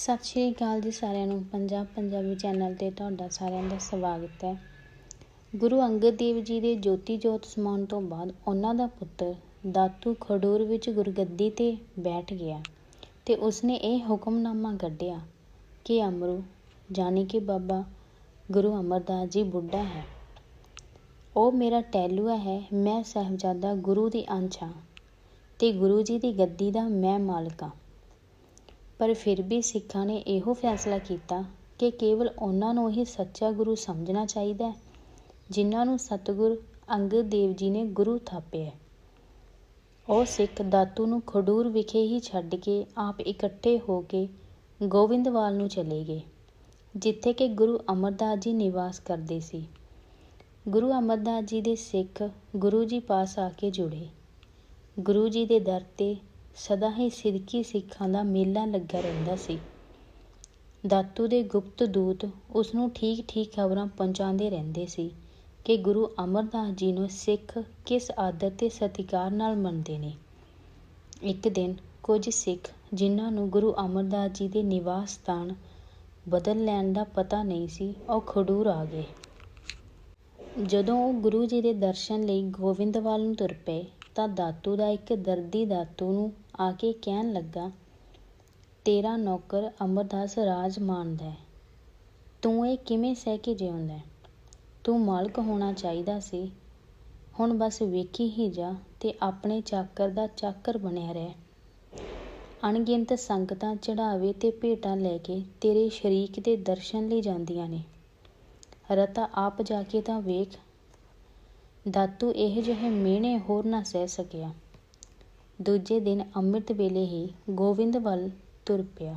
ਸਤਿ ਸ਼੍ਰੀ ਅਕਾਲ ਜੀ ਸਾਰਿਆਂ ਨੂੰ ਪੰਜਾਬ ਪੰਜਾਬੀ ਚੈਨਲ ਤੇ ਤੁਹਾਡਾ ਸਾਰਿਆਂ ਦਾ ਸਵਾਗਤ ਹੈ। ਗੁਰੂ ਅੰਗਦ ਦੇਵ ਜੀ ਦੇ ਜੋਤੀ ਜੋਤ ਸਮਾਉਣ ਤੋਂ ਬਾਅਦ ਉਹਨਾਂ ਦਾ ਪੁੱਤਰ ਦਾਤੂ ਖਡੂਰ ਵਿੱਚ ਗੁਰਗੱਦੀ ਤੇ ਬੈਠ ਗਿਆ ਤੇ ਉਸਨੇ ਇਹ ਹੁਕਮਨਾਮਾ ਕੱਢਿਆ ਕਿ ਅਮਰੂ, ਜਾਣੀ ਕਿ ਬਾਬਾ ਗੁਰੂ ਅਮਰਦਾਸ ਜੀ ਬੁੱਢਾ ਹੈ। ਉਹ ਮੇਰਾ ਟੈਲੂਆ ਹੈ, ਮੈਂ ਸਾਹਿਬਜ਼ਾਦਾ ਗੁਰੂ ਦੀ ਅੰਸ਼ ਹਾਂ ਤੇ ਗੁਰੂ ਜੀ ਦੀ ਗੱਦੀ ਦਾ ਮੈਂ ਮਾਲਕ ਹਾਂ। ਪਰ ਫਿਰ ਵੀ ਸਿੱਖਾਂ ਨੇ ਇਹੋ ਫੈਸਲਾ ਕੀਤਾ ਕਿ ਕੇਵਲ ਉਹਨਾਂ ਨੂੰ ਹੀ ਸੱਚਾ ਗੁਰੂ ਸਮਝਣਾ ਚਾਹੀਦਾ ਹੈ, ਜਿਨ੍ਹਾਂ ਨੂੰ ਸਤਿਗੁਰ ਅੰਗਦ ਦੇਵ ਜੀ ਨੇ ਗੁਰੂ ਥਾਪਿਆ ਉਹ ਸਿੱਖ ਦਾਤੂ ਨੂੰ ਖਡੂਰ ਵਿਖੇ ਹੀ ਛੱਡ ਕੇ ਆਪ ਇਕੱਠੇ ਹੋ ਕੇ ਗੋਵਿੰਦਵਾਲ ਨੂੰ ਚਲੇ ਗਏ, ਜਿੱਥੇ ਕਿ ਗੁਰੂ ਅਮਰਦਾਸ ਜੀ ਨਿਵਾਸ ਕਰਦੇ ਸੀ। ਗੁਰੂ ਅਮਰਦਾਸ ਜੀ ਦੇ ਸਿੱਖ ਗੁਰੂ ਜੀ ਪਾਸ ਆ ਕੇ ਜੁੜੇ। ਗੁਰੂ ਜੀ ਦੇ ਦਰ ਤੇ ਸਦਾ ਹੀ ਸਿੱਧਕੀ ਸਿੱਖਾਂ ਦਾ ਮੇਲਾ ਲੱਗਾ ਰਹਿੰਦਾ ਸੀ। ਦਾਤੂ ਦੇ ਗੁਪਤ ਦੂਤ ਉਸ ਨੂੰ ਠੀਕ ਠੀਕ ਖਬਰਾਂ ਪਹੁੰਚਾਉਂਦੇ ਰਹਿੰਦੇ ਸੀ ਕਿ ਗੁਰੂ ਅਮਰਦਾਸ ਜੀ ਨੂੰ ਸਿੱਖ ਕਿਸ ਆਦਤ ਤੇ ਸਤਿਕਾਰ ਨਾਲ ਮੰਨਦੇ ਨੇ। ਇੱਕ ਦਿਨ ਕੁਝ ਸਿੱਖ ਜਿਨ੍ਹਾਂ ਨੂੰ ਗੁਰੂ ਅਮਰਦਾਸ ਜੀ ਦੇ ਨਿਵਾਸ ਸਥਾਨ ਬਦਲ ਲੈਣ ਦਾ ਪਤਾ ਨਹੀਂ ਸੀ, ਉਹ ਖਡੂਰ ਆ ਗਏ। ਜਦੋਂ ਉਹ ਗੁਰੂ ਜੀ ਦੇ ਦਰਸ਼ਨ ਲਈ ਗੋਬਿੰਦਵਾਲ ਨੂੰ ਤੁਰ ਪਏ ਤਾਂ ਦਾਤੂ ਦਾ ਇੱਕ ਦਰਦੀ ਦਾਤੂ ਨੂੰ ਆ ਕੇ ਕਹਿਣ ਲੱਗਾ, ਤੇਰਾ ਨੌਕਰ ਅਮਰਦਾਸ ਰਾਜ ਮਾਣਦਾ ਹੈ। ਤੂੰ ਇਹ ਕਿਵੇਂ ਸਹਿ ਕੇ ਜਿਉਂਦਾ ਹੈ? ਤੂੰ ਮਾਲਕ ਹੋਣਾ ਚਾਹੀਦਾ ਸੀ। ਹੁਣ ਬਸ ਵੇਖੀ ਹੀ ਜਾ ਤੇ ਆਪਣੇ ਚਾਕਰ ਦਾ ਚਾਕਰ ਬਣਿਆ ਰਹਿ। ਅਣਗਿਣਤ ਸੰਗਤਾਂ ਚੜਾਵੇ ਤੇ ਭੇਟਾਂ ਲੈ ਕੇ ਤੇਰੇ ਸ਼ਰੀਕ ਦੇ ਦਰਸ਼ਨ ਲਈ ਜਾਂਦੀਆਂ ਨੇ। ਰਤਾ ਆਪ ਜਾ ਕੇ ਤਾਂ ਵੇਖ ਦਾਤੂ ਇਹ ਜਿਹੇ ਮਿਹਣੇ ਹੋਰ ਨਾ ਸਹਿ ਸਕਿਆ। ਦੂਜੇ ਦਿਨ ਅੰਮ੍ਰਿਤ ਵੇਲੇ ਹੀ ਗੋਵਿੰਦ ਵੱਲ ਤੁਰ ਪਿਆ।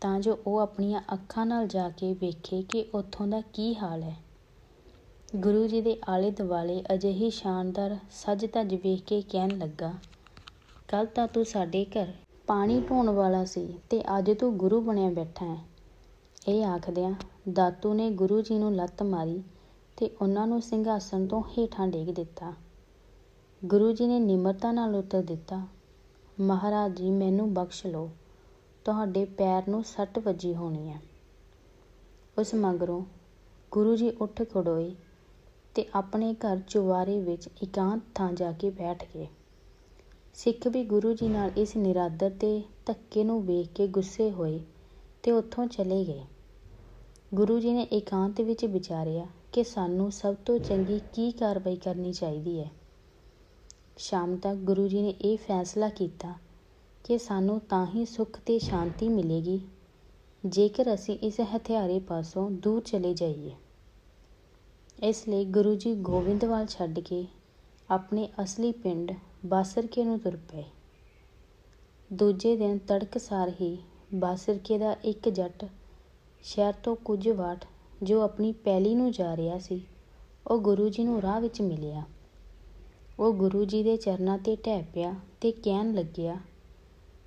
ਤਾਂ ਜੋ ਉਹ ਆਪਣੀਆਂ ਅੱਖਾਂ ਨਾਲ ਜਾ ਕੇ ਵੇਖੇ ਕਿ ਉੱਥੋਂ ਦਾ ਕੀ ਹਾਲ ਹੈ। ਗੁਰੂ ਜੀ ਦੇ ਆਲੇ ਦੁਆਲੇ ਅਜਿਹੀ ਸ਼ਾਨਦਾਰ ਸੱਜ ਧੱਜ ਵੇਖ ਕੇ ਕਹਿਣ ਲੱਗਾ, ਕੱਲ ਤਾਂ ਤੂੰ ਸਾਡੇ ਘਰ ਪਾਣੀ ਢੋਣ ਵਾਲਾ ਸੀ ਤੇ ਅੱਜ ਤੂੰ ਗੁਰੂ ਬਣਿਆ ਬੈਠਾ ਹੈ। ਇਹ ਆਖਦਿਆਂ ਦਾਤੂ ਨੇ ਗੁਰੂ ਜੀ ਨੂੰ ਲੱਤ ਮਾਰੀ ਤੇ ਉਹਨਾਂ ਨੂੰ ਸਿੰਘਾਸਣ ਤੋਂ ਹੇਠਾਂ ਡੇਗ ਦਿੱਤਾ। ਗੁਰੂ ਜੀ ਨੇ ਨਿਮਰਤਾ ਨਾਲ ਉੱਤਰ ਦਿੱਤਾ, ਮਹਾਰਾਜ ਜੀ, ਮੈਨੂੰ ਬਖਸ਼ ਲਓ। ਤੁਹਾਡੇ ਪੈਰ ਨੂੰ ਸੱਟ ਵੱਜੀ ਹੋਣੀ ਹੈ। ਉਸ ਮਗਰੋਂ ਗੁਰੂ ਜੀ ਉੱਠ ਖੜੋਏ ਤੇ ਆਪਣੇ ਘਰ ਚੁਵਾਰੇ ਵਿੱਚ ਇਕਾਂਤ ਥਾਂ ਜਾ ਕੇ ਬੈਠ ਗਏ। ਸਿੱਖ ਵੀ ਗੁਰੂ ਜੀ ਨਾਲ ਇਸ ਨਿਰਾਦਰ ਤੇ ਧੱਕੇ ਨੂੰ ਵੇਖ ਕੇ ਗੁੱਸੇ ਹੋਏ ਤੇ ਉੱਥੋਂ ਚਲੇ ਗਏ। ਗੁਰੂ ਜੀ ਨੇ ਇਕਾਂਤ ਵਿੱਚ ਵਿਚਾਰਿਆ ਕਿ ਸਾਨੂੰ ਸਭ ਤੋਂ ਚੰਗੀ ਕੀ ਕਾਰਵਾਈ ਕਰਨੀ ਚਾਹੀਦੀ ਹੈ। ਸ਼ਾਮ ਤੱਕ ਗੁਰੂ ਜੀ ਨੇ ਇਹ ਫੈਸਲਾ ਕੀਤਾ ਕਿ ਸਾਨੂੰ ਤਾਂ ਹੀ ਸੁੱਖ ਤੇ ਸ਼ਾਂਤੀ ਮਿਲੇਗੀ, ਜੇਕਰ ਅਸੀਂ ਇਸ ਹਥਿਆਰੇ ਪਾਸੋਂ ਦੂਰ ਚਲੇ ਜਾਈਏ। ਇਸ ਲਈ ਗੁਰੂ ਜੀ ਗੋਬਿੰਦਵਾਲ ਛੱਡ ਕੇ ਆਪਣੇ ਅਸਲੀ ਪਿੰਡ ਬਾਸਰਕੇ ਨੂੰ ਤੁਰ ਪਏ। ਦੂਜੇ ਦਿਨ ਤੜਕਸਾਰ ਹੀ ਬਾਸਰਕੇ ਦਾ ਇੱਕ ਜੱਟ ਸ਼ਹਿਰ ਤੋਂ ਕੁਝ ਵਾਟ ਜੋ ਆਪਣੀ ਪੈਲੀ ਨੂੰ ਜਾ ਰਿਹਾ ਸੀ, ਉਹ ਗੁਰੂ ਜੀ ਨੂੰ ਰਾਹ ਵਿੱਚ ਮਿਲਿਆ। ਉਹ ਗੁਰੂ ਜੀ ਦੇ ਚਰਨਾਂ ਤੇ ਢਹਿ ਪਿਆ ਤੇ ਕਹਿਣ ਲੱਗਿਆ,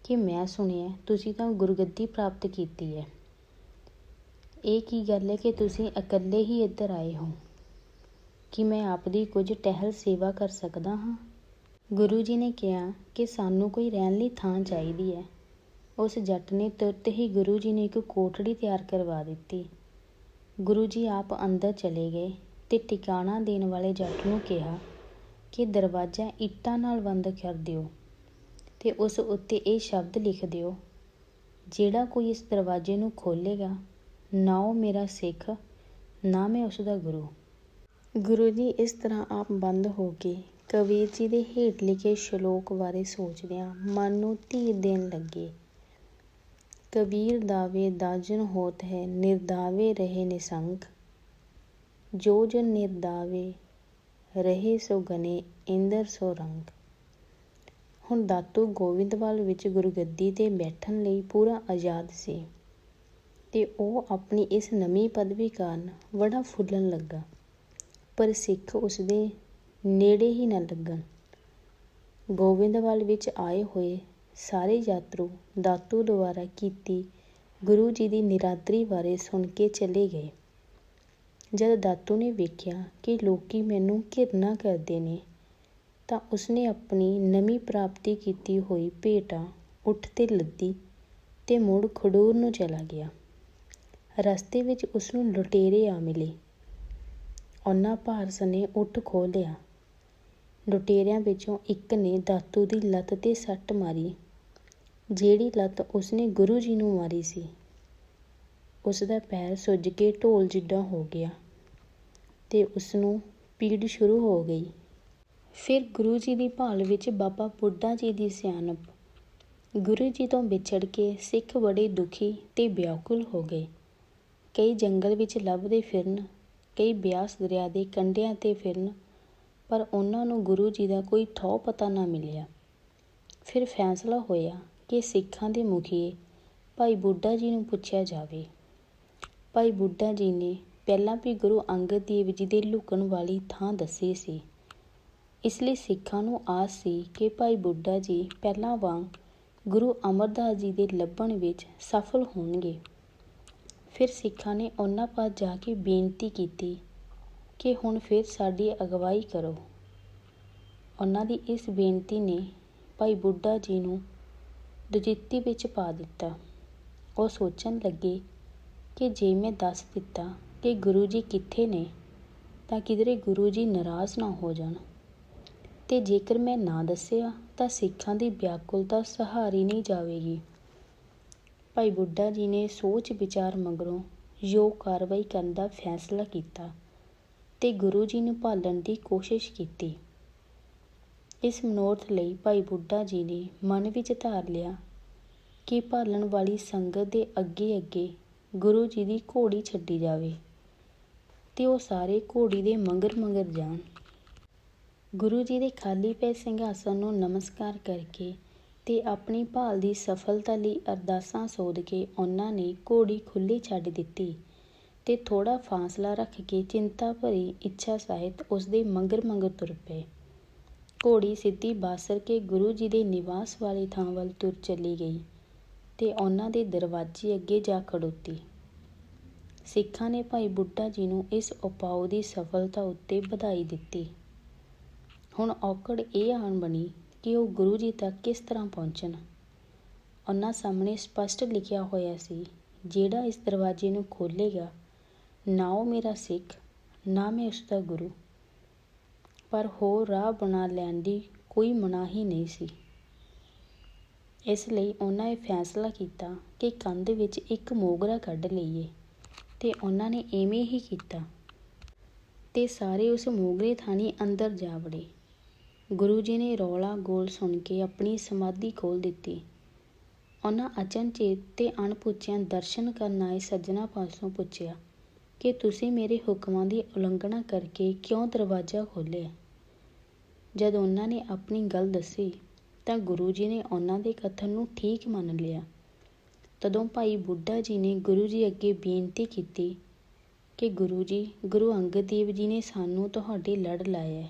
ਕਿ ਮੈਂ ਸੁਣਿਆ, ਤੁਸੀਂ ਤਾਂ ਗੁਰਗੱਦੀ ਪ੍ਰਾਪਤ ਕੀਤੀ ਹੈ। ਇਹ ਕੀ ਗੱਲ ਹੈ ਕਿ ਤੁਸੀਂ ਇਕੱਲੇ ਹੀ ਇੱਧਰ ਆਏ ਹੋ? ਕਿ ਮੈਂ ਆਪ ਦੀ ਕੁਝ ਟਹਿਲ ਸੇਵਾ ਕਰ ਸਕਦਾ ਹਾਂ? ਗੁਰੂ ਜੀ ਨੇ ਕਿਹਾ ਕਿ ਸਾਨੂੰ ਕੋਈ ਰਹਿਣ ਲਈ ਥਾਂ ਚਾਹੀਦੀ ਹੈ। ਉਸ ਜੱਟ ਨੇ ਤੁਰਤ ਹੀ ਗੁਰੂ ਜੀ ਨੇ ਇੱਕ ਕੋਠੜੀ ਤਿਆਰ ਕਰਵਾ ਦਿੱਤੀ। ਗੁਰੂ ਜੀ ਆਪ ਅੰਦਰ ਚਲੇ ਗਏ ਤੇ ਟਿਕਾਣਾ ਦੇਣ ਵਾਲੇ ਜੱਟ ਨੂੰ ਕਿਹਾ ਕਿ ਦਰਵਾਜ਼ਾ ਇੱਟਾਂ ਨਾਲ ਬੰਦ ਕਰ ਦਿਓ ਤੇ ਉਸ ਉੱਤੇ ਇਹ ਸ਼ਬਦ ਲਿਖ ਦਿਓ, ਜਿਹੜਾ ਕੋਈ ਇਸ ਦਰਵਾਜ਼ੇ ਨੂੰ ਖੋਲੇਗਾ ਨਾ ਉਹ ਮੇਰਾ ਸਿੱਖ, ਨਾ ਮੈਂ ਉਸ ਦਾ ਗੁਰੂ। ਗੁਰੂ ਜੀ ਇਸ ਤਰ੍ਹਾਂ ਆਪ ਬੰਦ ਹੋ ਕੇ ਕਬੀਰ ਜੀ ਦੇ ਹੇਠ ਲਿਖੇ ਸ਼ਲੋਕ ਬਾਰੇ ਸੋਚਦਿਆਂ ਮਨ ਨੂੰ ਧੀਰ ਦੇਣ ਲੱਗੇ। ਕਬੀਰ ਦਾਵੇ ਦਾਜਨ ਹੋਤ ਹੈ, ਨਿਰਦਾਵੇ ਰਹੇ ਨਿਸੰਗ। ਜੋ ਜਨ ਨਿਰਦਾਵੇ, ਰਹੇ ਸੋ ਗਨੇ, ਇੰਦਰ ਸੋ ਰੰਗ। ਹੁਣ ਦਾਤੂ ਗੋਵਿੰਦਵਾਲ ਵਿੱਚ ਗੁਰਗੱਦੀ ਤੇ ਬੈਠਣ ਲਈ ਪੂਰਾ ਆਜ਼ਾਦ ਸੀ ਤੇ ਉਹ ਆਪਣੀ ਇਸ ਨਵੀਂ ਪਦਵੀ ਕਾਰਨ ਬੜਾ ਫੁੱਲਣ ਲੱਗਾ। ਪਰ ਸਿੱਖ ਉਸਦੇ ਨੇੜੇ ਹੀ ਨਾ ਲੱਗਣ। ਗੋਬਿੰਦਵਾਲ ਵਿੱਚ ਆਏ ਹੋਏ ਸਾਰੇ ਯਾਤਰੂ ਦਾਤੂ ਦੁਆਰਾ ਕੀਤੀ ਗੁਰੂ ਜੀ ਦੀ ਨਿਰਾਦਰੀ ਬਾਰੇ ਸੁਣ ਕੇ ਚਲੇ ਗਏ। ਜਦ ਦਾਤੂ ਨੇ ਵੇਖਿਆ ਕਿ ਲੋਕੀ ਮੈਨੂੰ ਘਿਰਨਾ ਕਰਦੇ ਨੇ, ਤਾਂ ਉਸਨੇ ਆਪਣੀ ਨਵੀਂ ਪ੍ਰਾਪਤੀ ਕੀਤੀ ਹੋਈ ਭੇਟਾ ਉੱਠ ਤੇ ਲੱਦੀ ਤੇ ਮੁੜ ਖਡੂਰ ਨੂੰ ਚਲਾ ਗਿਆ। ਰਸਤੇ ਵਿੱਚ ਉਸ ਨੂੰ ਲੁਟੇਰੇ ਆ ਮਿਲੇ। ਉਹਨਾਂ ਭਾਰਸ ਨੇ ਉੱਠ ਖੋਹ ਲਿਆ। ਲੁਟੇਰਿਆਂ ਵਿੱਚੋਂ ਇੱਕ ਨੇ ਦਾਤੂ ਦੀ ਲੱਤ ਤੇ ਸੱਟ ਮਾਰੀ, ਜਿਹੜੀ ਲੱਤ ਉਸਨੇ ਗੁਰੂ ਜੀ ਨੂੰ ਮਾਰੀ ਸੀ। ਉਸ ਦਾ ਪੈਰ ਸੁੱਜ ਕੇ ਢੋਲ ਜਿੱਡਾ ਹੋ ਗਿਆ ਤੇ ਉਸ ਨੂੰ ਪੀੜ ਸ਼ੁਰੂ ਹੋ ਗਈ। ਫਿਰ ਗੁਰੂ ਜੀ ਦੀ ਭਾਲ ਵਿੱਚ ਬਾਬਾ ਬੁੱਢਾ ਜੀ ਦੀ ਸਿਆਣਪ ਗੁਰੂ ਜੀ ਤੋਂ ਵਿਛੜ ਕੇ ਸਿੱਖ ਬੜੇ ਦੁਖੀ ਤੇ ਵਿਆਕੁਲ ਹੋ ਗਏ। ਕਈ ਜੰਗਲ ਵਿੱਚ ਲੱਭਦੇ ਫਿਰਨ, ਕਈ ਬਿਆਸ ਦਰਿਆ ਦੇ ਕੰਢਿਆਂ ਤੇ ਫਿਰਨ ਪਰ ਉਹਨਾਂ ਨੂੰ ਗੁਰੂ ਜੀ ਦਾ ਕੋਈ ਥੋ ਪਤਾ ਨਾ ਮਿਲਿਆ। ਫਿਰ ਫੈਸਲਾ ਹੋਇਆ ਕਿ ਸਿੱਖਾਂ ਦੇ ਮੁਖੀਏ ਭਾਈ ਬੁੱਢਾ ਜੀ ਨੂੰ ਪੁੱਛਿਆ ਜਾਵੇ। ਭਾਈ ਬੁੱਢਾ ਜੀ ਨੇ ਪਹਿਲਾਂ ਵੀ ਗੁਰੂ ਅੰਗਦ ਦੇਵ ਜੀ ਦੇ ਲੁਕਣ ਵਾਲੀ ਥਾਂ ਦੱਸੀ ਸੀ। ਇਸ ਲਈ ਸਿੱਖਾਂ ਨੂੰ ਆਸ ਸੀ ਕਿ ਭਾਈ ਬੁੱਢਾ ਜੀ ਪਹਿਲਾਂ ਵਾਂਗ ਗੁਰੂ ਅਮਰਦਾਸ ਜੀ ਦੇ ਲੱਭਣ ਵਿੱਚ ਸਫਲ ਹੋਣਗੇ। ਫਿਰ ਸਿੱਖਾਂ ਨੇ ਉਹਨਾਂ ਪਾਸ ਜਾ ਕੇ ਬੇਨਤੀ ਕੀਤੀ ਕਿ ਹੁਣ ਫਿਰ ਸਾਡੀ ਅਗਵਾਈ ਕਰੋ। ਉਹਨਾਂ ਦੀ ਇਸ ਬੇਨਤੀ ਨੇ ਭਾਈ ਬੁੱਢਾ ਜੀ ਨੂੰ ਦੁਜਿੱਤੀ ਵਿੱਚ ਪਾ ਦਿੱਤਾ। ਉਹ ਸੋਚਣ ਲੱਗੇ ਕਿ ਜੇ ਮੈਂ ਦੱਸ ਦਿੱਤਾ ਕਿ ਗੁਰੂ ਜੀ ਕਿੱਥੇ ਨੇ, ਤਾਂ ਕਿਧਰੇ ਗੁਰੂ ਜੀ ਨਾਰਾਜ਼ ਨਾ ਹੋ ਜਾਣ। ਤੇ ਜੇਕਰ ਮੈਂ ਨਾ ਦੱਸਿਆ, ਤਾਂ ਸਿੱਖਾਂ ਦੀ ਵਿਆਕੁਲਤਾ ਸਹਾਰੀ ਨਹੀਂ ਜਾਵੇਗੀ। ਭਾਈ ਬੁੱਢਾ ਜੀ ਨੇ ਸੋਚ ਵਿਚਾਰ ਮਗਰੋਂ ਯੋਗ ਕਾਰਵਾਈ ਕਰਨ ਦਾ ਫੈਸਲਾ ਕੀਤਾ। ਤੇ ਗੁਰੂ ਜੀ ਨੂੰ ਭਾਲਣ ਦੀ ਕੋਸ਼ਿਸ਼ ਕੀਤੀ। ਇਸ ਮਨੋਰਥ ਲਈ ਭਾਈ ਬੁੱਢਾ ਜੀ ਨੇ ਮਨ ਵਿੱਚ ਧਾਰ ਲਿਆ ਕਿ ਭਾਲਣ ਵਾਲੀ ਸੰਗਤ ਦੇ ਅੱਗੇ ਅੱਗੇ ਗੁਰੂ ਜੀ ਦੀ ਘੋੜੀ ਛੱਡੀ ਜਾਵੇ ਤੇ ਉਹ ਸਾਰੇ ਘੋੜੀ ਦੇ ਮੰਗਰ ਮੰਗਰ ਜਾਣ। ਗੁਰੂ ਜੀ ਦੇ ਖਾਲੀ ਪਏ ਸਿੰਘਾਸਨ ਨੂੰ ਨਮਸਕਾਰ ਕਰਕੇ ਤੇ ਆਪਣੀ ਭਾਲ ਦੀ ਸਫਲਤਾ ਲਈ ਅਰਦਾਸਾਂ ਸੋਧ ਕੇ ਉਹਨਾਂ ਨੇ ਘੋੜੀ ਖੁੱਲੀ ਛੱਡ ਦਿੱਤੀ। ਤੇ ਥੋੜਾ ਫਾਸਲਾ ਰੱਖ ਕੇ ਚਿੰਤਾ ਭਰੀ ਇੱਛਾ ਸਹਿਤ ਉਸਦੇ ਮੰਗਰ ਮੰਗਰ ਤੁਰ ਪਏ। ਘੋੜੀ ਸਿੱਧੀ ਬਾਸਰ ਕੇ ਗੁਰੂ ਜੀ ਦੇ ਨਿਵਾਸ ਵਾਲੀ ਥਾਂ ਵੱਲ ਤੁਰ ਚਲੀ ਗਈ ਤੇ ਉਹਨਾਂ ਦੇ ਦਰਵਾਜ਼ੇ ਅੱਗੇ ਜਾ ਖੜੋਤੀ। ਸਿੱਖਾਂ ਨੇ ਭਾਈ ਬੁੱਢਾ ਜੀ ਨੂੰ ਇਸ ਉਪਾਅ ਦੀ ਸਫਲਤਾ ਉੱਤੇ ਵਧਾਈ ਦਿੱਤੀ। ਹੁਣ ਔਕੜ ਇਹ ਆਣ ਬਣੀ ਕਿ ਉਹ ਗੁਰੂ ਜੀ ਤੱਕ ਕਿਸ ਤਰ੍ਹਾਂ ਪਹੁੰਚਣ। ਉਹਨਾਂ ਸਾਹਮਣੇ ਸਪਸ਼ਟ ਲਿਖਿਆ ਹੋਇਆ ਸੀ, ਜਿਹੜਾ ਇਸ ਦਰਵਾਜ਼ੇ ਨੂੰ ਖੋਲੇਗਾ ਨਾ ਉਹ ਮੇਰਾ ਸਿੱਖ, ਨਾ ਮੈਂ ਉਸ ਦਾ ਗੁਰੂ। ਪਰ ਹੋਰ ਰਾਹ ਬਣਾ ਲੈਣ ਦੀ ਕੋਈ ਮਨਾਹੀ ਨਹੀਂ ਸੀ। ਇਸ ਲਈ ਉਹਨਾਂ ਇਹ ਫੈਸਲਾ ਕੀਤਾ ਕਿ ਕੰਧ ਵਿੱਚ ਇੱਕ ਮੋਗਰਾ ਕੱਢ ਲਈਏ ਤੇ ਉਹਨਾਂ ਨੇ ਐਵੇਂ ਹੀ ਕੀਤਾ। ਤੇ ਸਾਰੇ ਉਸ ਮੋਗਰੇ ਥਾਣੀ ਅੰਦਰ ਜਾ ਵੜੇ। ਗੁਰੂ ਜੀ ਨੇ ਰੌਲਾ ਗੋਲ ਸੁਣ ਕੇ ਆਪਣੀ ਸਮਾਧੀ ਖੋਲ ਦਿੱਤੀ। ਉਹਨਾਂ ਅਚਨਚੇਤ ਤੇ ਅਣਪੁੱਛਿਆਂ ਦਰਸ਼ਨ ਕਰਨ ਆਏ ਸੱਜਣਾ ਪਾਸੋਂ ਪੁੱਛਿਆ ਕਿ ਤੁਸੀਂ ਮੇਰੇ ਹੁਕਮਾਂ ਦੀ ਉਲੰਘਣਾ ਕਰਕੇ ਕਿਉਂ ਦਰਵਾਜ਼ਾ ਖੋਲ੍ਹਿਆ? ਜਦ ਉਹਨਾਂ ਨੇ ਆਪਣੀ ਗੱਲ ਦੱਸੀ, ਤਾਂ ਗੁਰੂ ਜੀ ਨੇ ਉਹਨਾਂ ਦੇ ਕਥਨ ਨੂੰ ਠੀਕ ਮੰਨ ਲਿਆ। ਤਦੋਂ ਭਾਈ ਬੁੱਢਾ ਜੀ ਨੇ ਗੁਰੂ ਜੀ ਅੱਗੇ ਬੇਨਤੀ ਕੀਤੀ ਕਿ ਗੁਰੂ ਜੀ, ਗੁਰੂ ਅੰਗਦ ਦੇਵ ਜੀ ਨੇ ਸਾਨੂੰ ਤੁਹਾਡੇ ਲੜ ਲਾਇਆ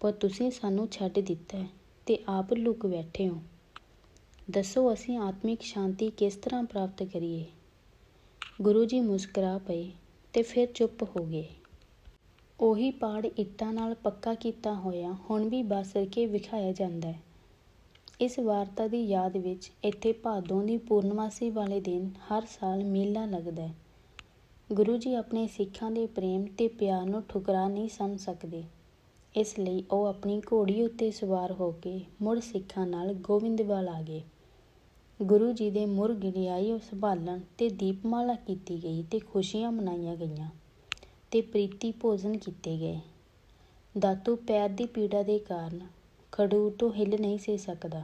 ਪਰ ਤੁਸੀਂ ਸਾਨੂੰ ਛੱਡ ਦਿੱਤਾ ਹੈ ਤੇ ਆਪ ਲੁਕ ਬੈਠੇ ਹੋ। ਦੱਸੋ ਅਸੀਂ ਆਤਮਿਕ ਸ਼ਾਂਤੀ ਕਿਸ ਤਰ੍ਹਾਂ ਪ੍ਰਾਪਤ ਕਰੀਏ? ਗੁਰੂ ਜੀ ਮੁਸਕਰਾ ਪਏ। ਤੇ ਫਿਰ ਚੁੱਪ ਹੋ ਗਏ। ਉਹੀ ਪਾੜ ਇੱਟਾਂ ਨਾਲ ਪੱਕਾ ਕੀਤਾ ਹੋਇਆ ਹੁਣ ਵੀ ਬਾਸਰ ਕੇ ਵਿਖਾਇਆ ਜਾਂਦਾ ਹੈ। ਇਸ ਵਾਰਤਾ ਦੀ ਯਾਦ ਵਿੱਚ ਇੱਥੇ ਭਾਦੋਂ ਦੀ ਪੂਰਨਮਾਸੀ ਵਾਲੇ ਦਿਨ ਹਰ ਸਾਲ ਮੇਲਾ ਲੱਗਦਾ ਹੈ। ਗੁਰੂ ਜੀ ਆਪਣੇ ਸਿੱਖਾਂ ਦੇ ਪ੍ਰੇਮ ਤੇ ਪਿਆਰ ਨੂੰ ਠੁਕਰਾ ਨਹੀਂ ਸਮਝ ਸਕਦੇ। ਇਸ ਲਈ ਉਹ ਆਪਣੀ ਘੋੜੀ ਉੱਤੇ ਸਵਾਰ ਹੋ ਕੇ ਮੁੜ ਸਿੱਖਾਂ ਨਾਲ ਗੋਬਿੰਦਵਾਲ ਆ ਗਏ। ਗੁਰੂ ਜੀ ਦੇ ਮੁਰ ਮੁਰਗਿੜਿਆਈ ਸੰਭਾਲਣ ਤੇ ਦੀਪਮਾਲਾ ਕੀਤੀ ਗਈ ਤੇ ਖੁਸ਼ੀਆਂ ਮਨਾਈਆਂ ਗਈਆਂ ਤੇ ਪ੍ਰੀਤੀ ਭੋਜਨ ਕੀਤੇ ਗਏ। ਦਾਤੂ ਪੈਰ ਦੀ ਪੀੜਾ ਦੇ ਕਾਰਨ ਖਡੂਰ ਤੋਂ ਹਿੱਲ ਨਹੀਂ ਸੀ ਸਕਦਾ।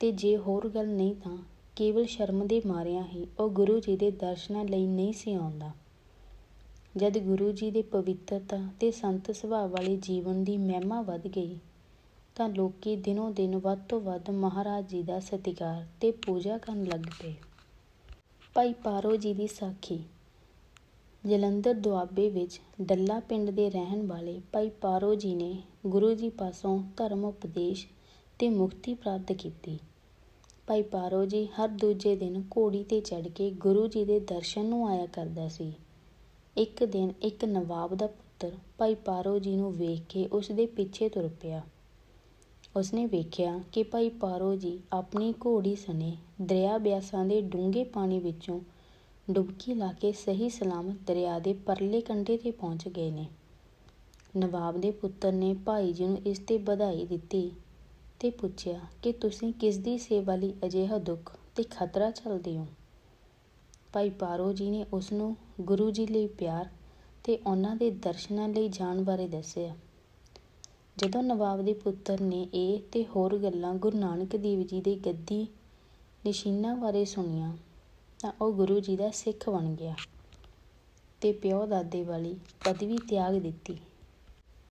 ਤੇ ਜੇ ਹੋਰ ਗੱਲ ਨਹੀਂ ਤਾਂ ਕੇਵਲ ਸ਼ਰਮ ਦੇ ਮਾਰਿਆਂ ਹੀ ਉਹ ਗੁਰੂ ਜੀ ਦੇ ਦਰਸ਼ਨਾਂ ਲਈ ਨਹੀਂ ਸੀ ਆਉਂਦਾ। ਜਦ ਗੁਰੂ ਜੀ ਦੇ ਪਵਿੱਤਰਤਾ ਤੇ ਸੰਤ ਸੁਭਾਅ ਵਾਲੇ ਜੀਵਨ ਦੀ ਮਹਿਮਾ ਵੱਧ ਗਈ ਤਾਂ ਲੋਕੀ ਦਿਨੋਂ ਦਿਨ ਵੱਧ ਤੋਂ ਵੱਧ ਮਹਾਰਾਜ ਜੀ ਦਾ ਸਤਿਕਾਰ ਤੇ ਪੂਜਾ ਕਰਨ ਲੱਗ ਪਏ। ਭਾਈ ਪਾਰੋ ਜੀ ਦੀ ਸਾਖੀ। ਜਲੰਧਰ ਦੁਆਬੇ ਵਿੱਚ ਡੱਲਾ ਪਿੰਡ ਦੇ ਰਹਿਣ ਵਾਲੇ ਭਾਈ ਪਾਰੋ ਜੀ ਨੇ ਗੁਰੂ ਜੀ ਪਾਸੋਂ ਧਰਮ ਉਪਦੇਸ਼ ਤੇ ਮੁਕਤੀ ਪ੍ਰਾਪਤ ਕੀਤੀ। ਭਾਈ ਪਾਰੋ ਜੀ ਹਰ ਦੂਜੇ ਦਿਨ ਘੋੜੀ ਤੇ ਚੜ੍ਹ ਕੇ ਗੁਰੂ ਜੀ ਦੇ ਦਰਸ਼ਨ ਨੂੰ ਆਇਆ ਕਰਦਾ ਸੀ। ਇੱਕ ਦਿਨ ਇੱਕ ਨਵਾਬ ਦਾ ਪੁੱਤਰ ਭਾਈ ਪਾਰੋ ਜੀ ਨੂੰ ਵੇਖ ਕੇ ਉਸ ਦੇ ਪਿੱਛੇ ਤੁਰ ਪਿਆ। ਉਸਨੇ ਵੇਖਿਆ ਕਿ ਭਾਈ ਪਾਰੋ ਜੀ ਆਪਣੀ ਘੋੜੀ ਸਣੇ ਦਰਿਆ ਬਿਆਸਾਂ ਦੇ ਡੂੰਘੇ ਪਾਣੀ ਵਿੱਚੋਂ ਡੁਬਕੀ ਲਾ ਕੇ ਸਹੀ ਸਲਾਮਤ ਦਰਿਆ ਦੇ ਪਰਲੇ ਕੰਢੇ ਤੇ ਪਹੁੰਚ ਗਏ ਨੇ। ਨਵਾਬ ਦੇ ਪੁੱਤਰ ਨੇ ਭਾਈ ਜੀ ਨੂੰ ਇਸ ਤੇ ਵਧਾਈ ਦਿੱਤੀ ਤੇ ਪੁੱਛਿਆ ਕਿ ਤੁਸੀਂ ਕਿਸ ਦੀ ਸੇਵਾ ਲਈ ਅਜਿਹਾ ਦੁੱਖ ਤੇ ਖਤਰਾ ਚੱਲਦੇ ਹੋ? ਭਾਈ ਪਾਰੋ ਜੀ ਨੇ ਉਸ ਨੂੰ ਗੁਰੂ ਜੀ ਲਈ ਪਿਆਰ ਤੇ ਉਹਨਾਂ ਦੇ ਦਰਸ਼ਨਾਂ ਲਈ ਜਾਣ ਬਾਰੇ ਦੱਸਿਆ। ਜਦੋਂ ਨਵਾਬ ਦੇ ਪੁੱਤਰ ਨੇ ਇਹ ਤੇ ਹੋਰ ਗੱਲਾਂ ਗੁਰੂ ਨਾਨਕ ਦੇਵ ਜੀ ਦੇ ਗੱਦੀ ਨਿਸ਼ੀਨਾ ਬਾਰੇ ਸੁਣੀਆਂ, ਤਾਂ ਉਹ ਗੁਰੂ ਜੀ ਦਾ ਸਿੱਖ ਬਣ ਗਿਆ ਤੇ ਪਿਓ ਦਾਦੇ ਵਾਲੀ ਪਦਵੀ ਤਿਆਗ ਦਿੱਤੀ।